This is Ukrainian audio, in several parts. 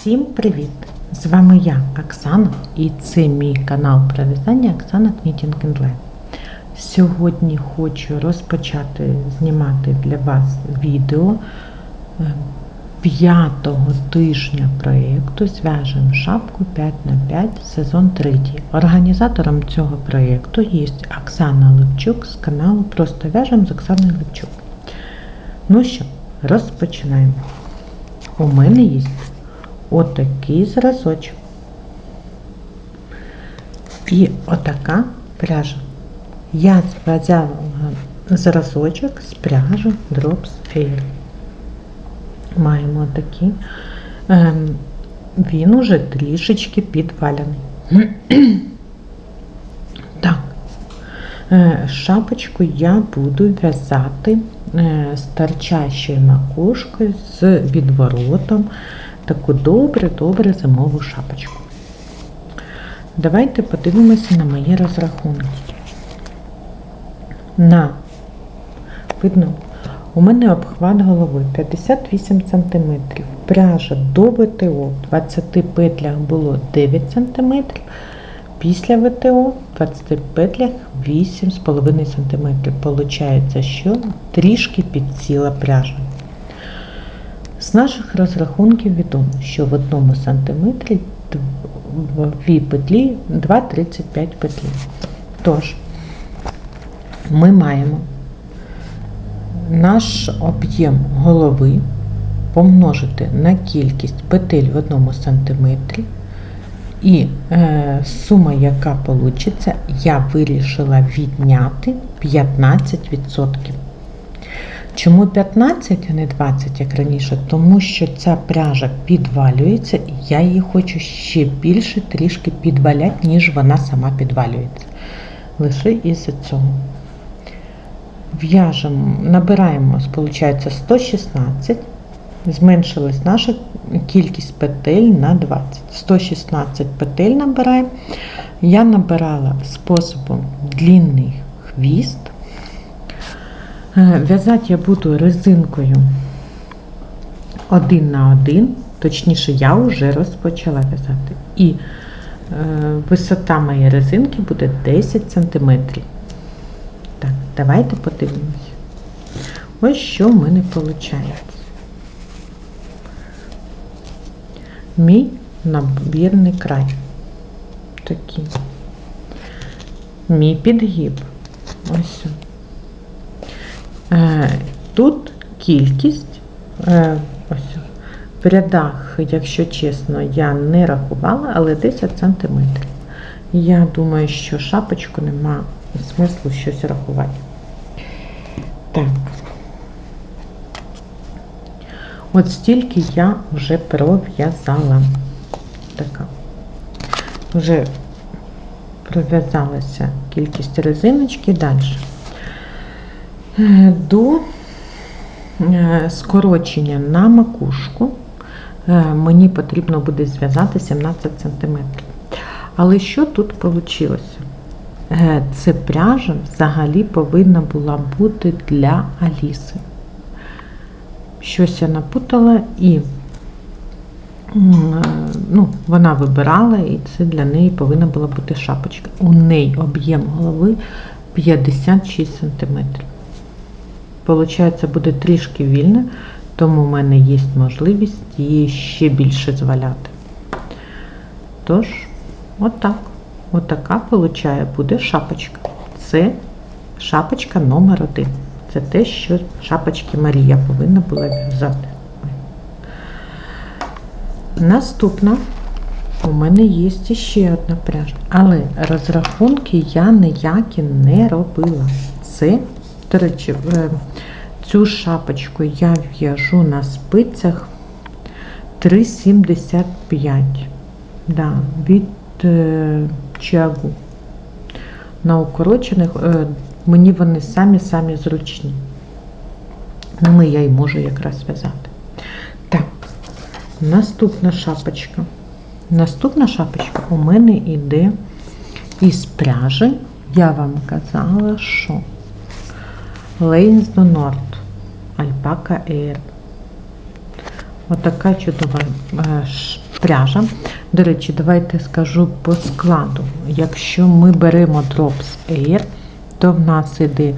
Всім привіт! З вами я, Оксана, і це мій канал про в'язання Оксана Life. Сьогодні хочу розпочати знімати для вас відео е, п'ятого тижня проєкту Зв'яжемо шапку 5х5 сезон 3. Організатором цього проєкту є Оксана Левчук з каналу Просто в'яжемо з Оксаною Левчук. Ну що, розпочинаємо. У мене є отакий зразочок. І отака пряжа. Я зв'язала зразочок з пряжі Drops Air. Маємо такий. Ем, він уже трішечки підваляний. так. Е, Шапочку я буду в'язати е, з торчащою макушкою, з відворотом. Таку добре-добре зимову шапочку. Давайте подивимося на мої розрахунки. На, видно, у мене обхват голови 58 см. Пряжа до ВТО в 20 петлях було 9 см. Після ВТО в 20 петлях 8,5 см. Получається, що трішки підсіла пряжа. З наших розрахунків відомо, що в одному сантиметрі дві петлі 2,35 петлі. Тож, ми маємо наш об'єм голови помножити на кількість петель в одному сантиметрі. І е, сума, яка вийде, я вирішила відняти 15%. Чому 15, а не 20, як раніше? Тому що ця пряжа підвалюється, і я її хочу ще більше трішки підваляти, ніж вона сама підвалюється. Лише із-за цього. В'яжемо, набираємо, виходить, 116, зменшилась наша кількість петель на 20. 116 петель набираємо. Я набирала способом длинний хвіст. В'язати я буду резинкою один на один, точніше, я вже розпочала в'язати. І е, висота моєї резинки буде 10 см. Так, давайте подивимось. Ось що в мене виходить. Мій набірний край. Такий. Мій підгиб. Ось. Тут кількість, ось в рядах, якщо чесно, я не рахувала, але 10 см. Я думаю, що шапочку нема смислу щось рахувати. Так. От стільки я вже пров'язала. Така. Вже пров'язалася кількість резиночки далі. До скорочення на макушку мені потрібно буде зв'язати 17 см. Але що тут вийшло? Це пряжа взагалі повинна була бути для Аліси. Щось я напутала і ну, вона вибирала, і це для неї повинна була бути шапочка. У неї об'єм голови 56 см. Получається, буде трішки вільне, тому в мене є можливість її ще більше зваляти. Тож, отак. Отака, виходить, буде шапочка. Це шапочка номер один. Це те, що шапочки Марія повинна була в'язати. Наступна у мене є ще одна пряжа. Але розрахунки я ніякі не робила. Це до речі, цю шапочку я в'яжу на спицях 3,75 да, від е, чагу. На укорочених е, мені вони самі-самі зручні. Ними я й можу якраз в'язати. Так, наступна шапочка. Наступна шапочка у мене йде із пряжі. Я вам казала, що Lanes do Nord, Alpaca Air. Отака чудова пряжа. До речі, давайте скажу по складу. Якщо ми беремо Drops Air, то в нас іде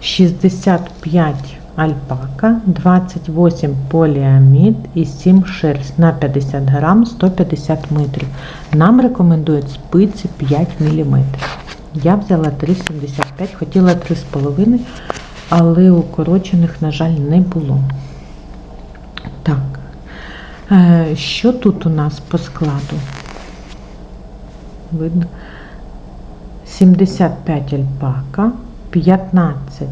65 альпака, 28 поліамід і 7 шерсть на 50 грам 150 метрів. Нам рекомендують спиці 5 мм. Я взяла 3,75, хотіла 3,5, але укорочених, на жаль, не було. Так, е, що тут у нас по складу? Видно? 75 альпака, 15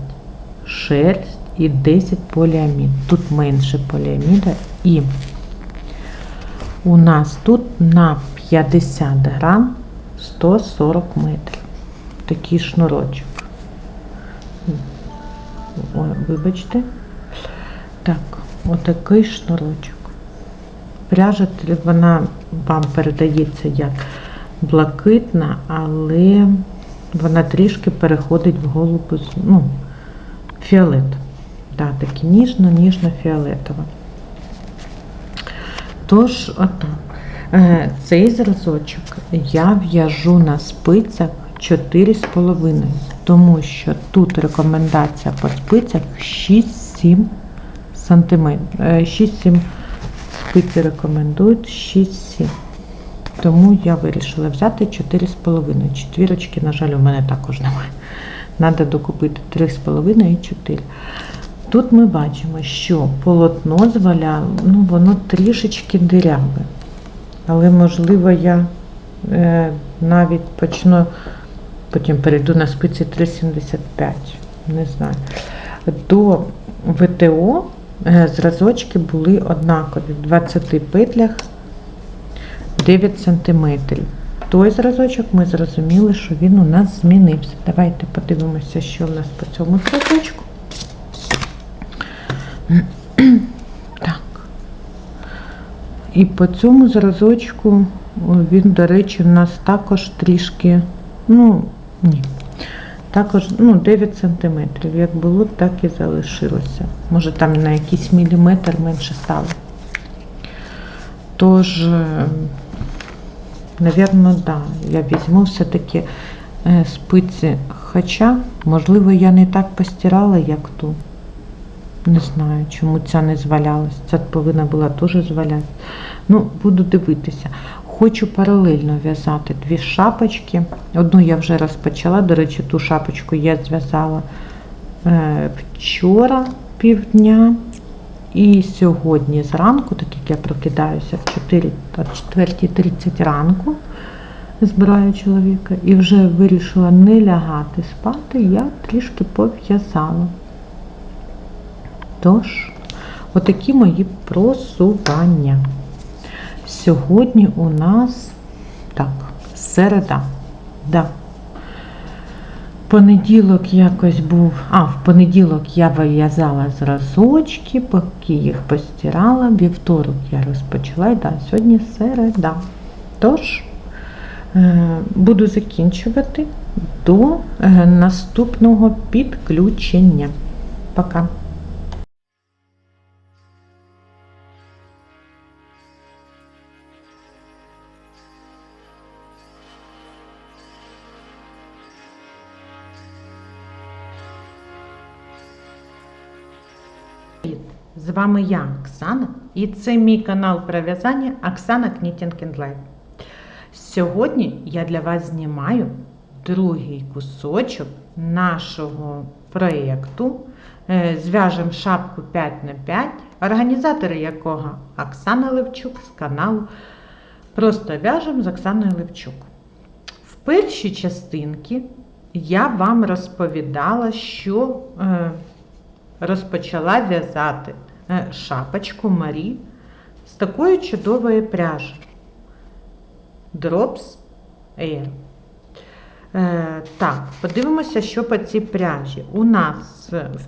шерсть і 10 поліамід. Тут менше поліаміда і у нас тут на 50 грам 140 метрів. Такий шнурочок. Вибачте. Так, отакий шнурочок. Пряжа вона вам передається як блакитна, але вона трішки переходить в голубу, ну, фіолет. Да, такі ніжно-ніжно-фіолетова. Тож, отак. Е, Цей зразочок я в'яжу на спицях 4,5, тому що тут рекомендація по спицях 6-7 см. 6-7 спиці рекомендують 6-7. Тому я вирішила взяти 4,5. Четвірочки, на жаль, у мене також немає. Треба докупити 3,5 і 4. Тут ми бачимо, що полотно зваляло, ну воно трішечки диряве. Але, можливо, я е, навіть почну, потім перейду на спиці 3,75. Не знаю. До ВТО е, зразочки були однакові. В 20 петлях 9 см. Той зразочок ми зрозуміли, що він у нас змінився. Давайте подивимося, що в нас по цьому зразочку. Так. І по цьому зразочку він, до речі, у нас також трішки, ну, ні, також ну, 9 см. Як було, так і залишилося. Може там на якийсь міліметр менше стало. Тож, Навірно, да. Я візьму все-таки е, спиці. Хоча, можливо, я не так постирала, як ту. Не знаю, чому ця не звалялась. Ця повинна була теж звалятися. Ну, буду дивитися. Хочу паралельно в'язати дві шапочки. Одну я вже розпочала, до речі, ту шапочку я зв'язала е, вчора півдня. І сьогодні зранку, так як я прокидаюся в 4.30 ранку, збираю чоловіка, і вже вирішила не лягати спати, я трішки пов'язала. Тож, отакі мої просування. Сьогодні у нас так, середа. Да. Понеділок якось був, а, в понеділок я вив'язала зразочки, поки їх постирала, вівторок я розпочала, і да, сьогодні середа. Тож, е, буду закінчувати до е, наступного підключення. Пока. Привіт! З вами я, Оксана, і це мій канал про в'язання Оксана Knitting. Сьогодні я для вас знімаю другий кусочок нашого проєкту. Е, Зв'яжемо шапку 5х5, організатори якого Оксана Левчук з каналу Просто в'яжемо з Оксаною Левчук. В першій частинці я вам розповідала, що. Розпочала в'язати е, шапочку Марі з такої чудової пряжі Drops Air. Е, так, подивимося, що по цій пряжі. У нас в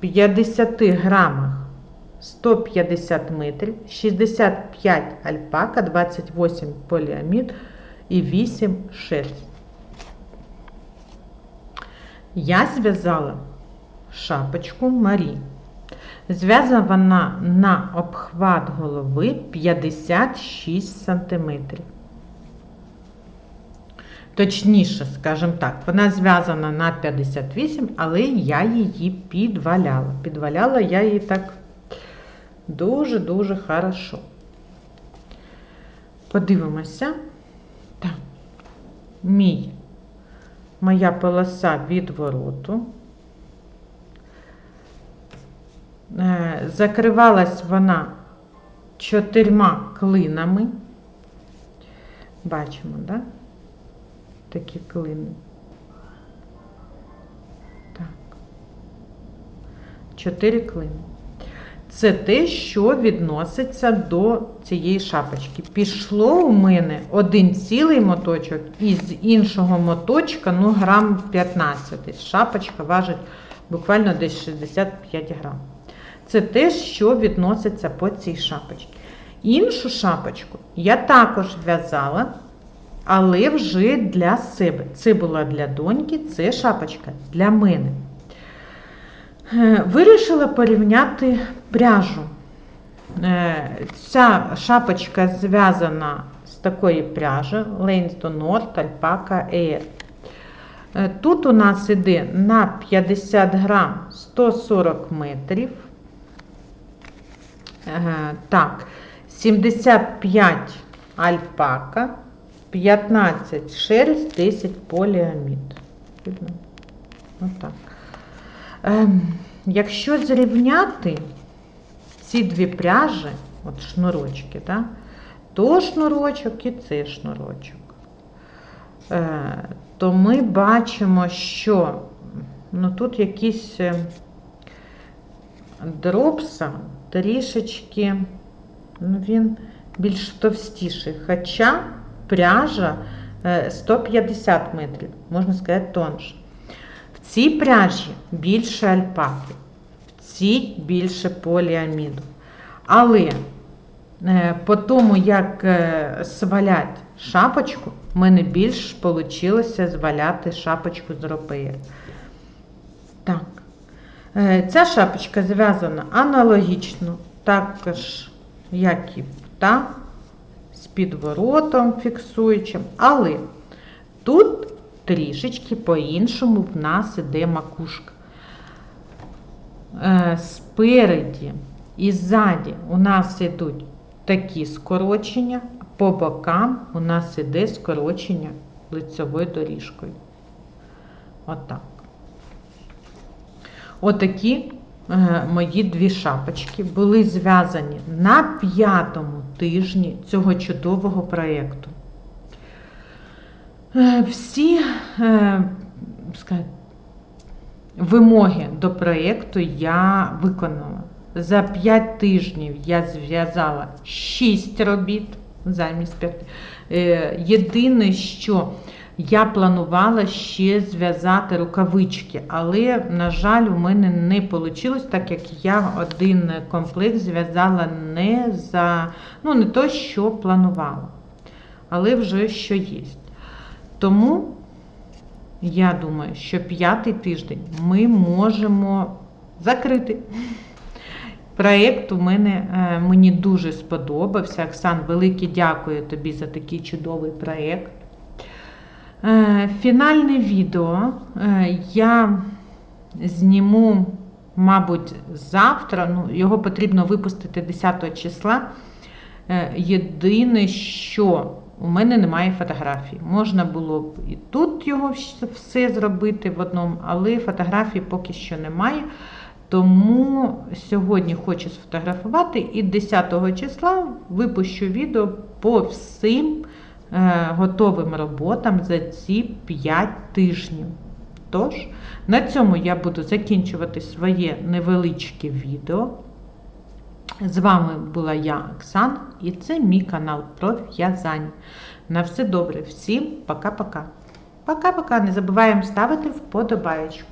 50 грамах 150 метрів, 65 альпака, 28 поліамід і 8 шерсть. Я зв'язала шапочку Марі. Зв'язана на обхват голови 56 см. Точніше, скажімо так, вона зв'язана на 58, але я її підваляла. Підваляла я її так дуже-дуже хорошо. Подивимося. Так, мій, моя полоса відвороту. Е, Закривалась вона чотирма клинами. Бачимо. Да? Такі клини. Так. Чотири клини. Це те, що відноситься до цієї шапочки. Пішло у мене один цілий моточок, і з іншого моточка, ну, грам 15. Шапочка важить буквально десь 65 грам. Це те, що відноситься по цій шапочці. Іншу шапочку я також в'язала, але вже для себе. Це була для доньки, це шапочка для мене. Е, Вирішила порівняти пряжу. Е, Ця шапочка зв'язана з такої пряжі Lansdowne Nord Alpaca Air. Е, Тут у нас іде на 50 грам 140 метрів. Е, Так, 75 альпака, 15 шерсть, 10 поліамід. Видно? Отак. Ем, якщо зрівняти ці дві пряжі, от шнурочки, да, то шнурочок і цей шнурочок, е, то ми бачимо, що ну, тут якісь е, дропса трішечки, ну, він більш товстіший, хоча пряжа е, 150 метрів, можна сказати, тонше. В цій пряжі більше альпаки, в цій більше поліаміду. Але е, по тому, як е, свалять шапочку, в мене більш вийшло зваляти шапочку з ропеєр. Е, Ця шапочка зв'язана аналогічно, також, як і та, з підворотом фіксуючим, але тут трішечки по-іншому в нас іде макушка. Е, Спереді і ззаді у нас йдуть такі скорочення, по бокам у нас іде скорочення лицевою доріжкою. Отак. Отакі е, мої дві шапочки були зв'язані на п'ятому тижні цього чудового проєкту. Е, Всі е, сказати, вимоги до проєкту я виконала. За 5 тижнів я зв'язала 6 робіт замість 5. Єдине, що я планувала ще зв'язати рукавички, але, на жаль, у мене не вийшло, так як я один комплект зв'язала не за, ну, не то, що планувала, але вже що є. Тому я думаю, що п'ятий тиждень ми можемо закрити. Проєкт у мене е, мені дуже сподобався. Оксан, велике дякую тобі за такий чудовий проєкт. Е, Фінальне відео е, я зніму, мабуть, завтра. Ну, Його потрібно випустити 10 числа. Е, Єдине, що у мене немає фотографій. Можна було б і тут його все зробити в одному, але фотографій поки що немає. Тому сьогодні хочу сфотографувати і 10 числа випущу відео по всім готовим роботам за ці 5 тижнів. Тож, на цьому я буду закінчувати своє невеличке відео. З вами була я, Оксана, і це мій канал про. На все добре, всім пока-пока. Пока-пока. Не забуваємо ставити вподобаєчку.